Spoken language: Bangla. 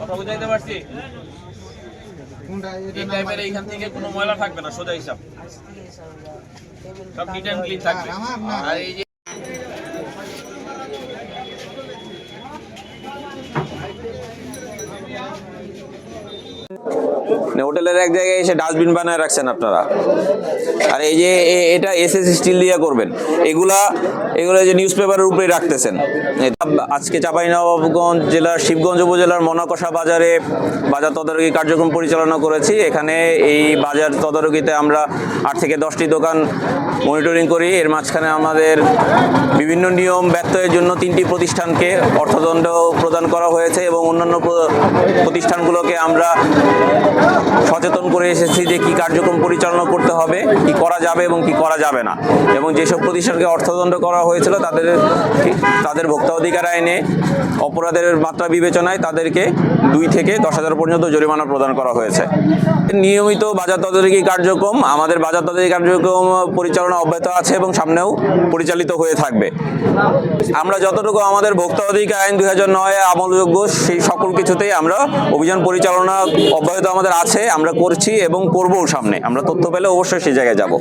কথা বুঝাইতে পারছি? এই টাইপের এইখান থেকে কোনো ময়লা থাকবে না সোজা হিসাব। সব নিট অ্যান্ড ক্লিন থাকবে। আর এই যে হোটেলের এক জায়গায় এসে ডাস্টবিন বানায় রাখছেন আপনারা। আর এই যে এটা এস এসএস স্টিল দিয়ে করবেন। এগুলা, এগুলো যে নিউজ পেপারের উপরে রাখতেছেন আজকে চাঁপাইনবাবগঞ্জ জেলার, শিবগঞ্জ উপজেলার মনাকষা বাজারে বাজার তদারকি কার্যক্রম পরিচালনা করেছি। এখানে এই বাজার তদারকিতে আমরা আট থেকে দশটি দোকান মনিটরিং করি। এর মাঝখানে আমাদের বিভিন্ন নিয়ম ব্যত্যয়ের জন্য তিনটি প্রতিষ্ঠানকে অর্থদণ্ড প্রদান করা হয়েছে এবং অন্যান্য প্রতিষ্ঠানগুলোকে আমরা সচেতন করে এসেছি যে কি কার্যক্রম পরিচালনা করতে হবে, কি করা যাবে এবং কি করা যাবে না। এবং যেসব প্রতিষ্ঠানকে অর্থদণ্ড করা হয়েছিল, তাদের তাদের ভোক্তা অধিকার আইনে অপরাধের মাত্রা বিবেচনায় তাদেরকে দুই থেকে দশ হাজার পর্যন্ত জরিমানা প্রদান করা হয়েছে। নিয়মিত বাজার তদারকি কার্যক্রম আমাদের বাজার তদারকি কার্যক্রম পরিচালনা অব্যাহত আছে এবং সামনেও পরিচালিত হয়ে থাকবে। আমরা যতটুকু আমাদের ভোক্তা অধিকার আইন দুই হাজার নয় আমলযোগ্য, সেই সকল কিছুতেই আমরা অভিযান পরিচালনা অব্যাহত আমাদের আছে, আমরা করছি এবং করবও সামনে। আমরা তথ্য পেলে অবশ্যই সেই জায়গায় যাব।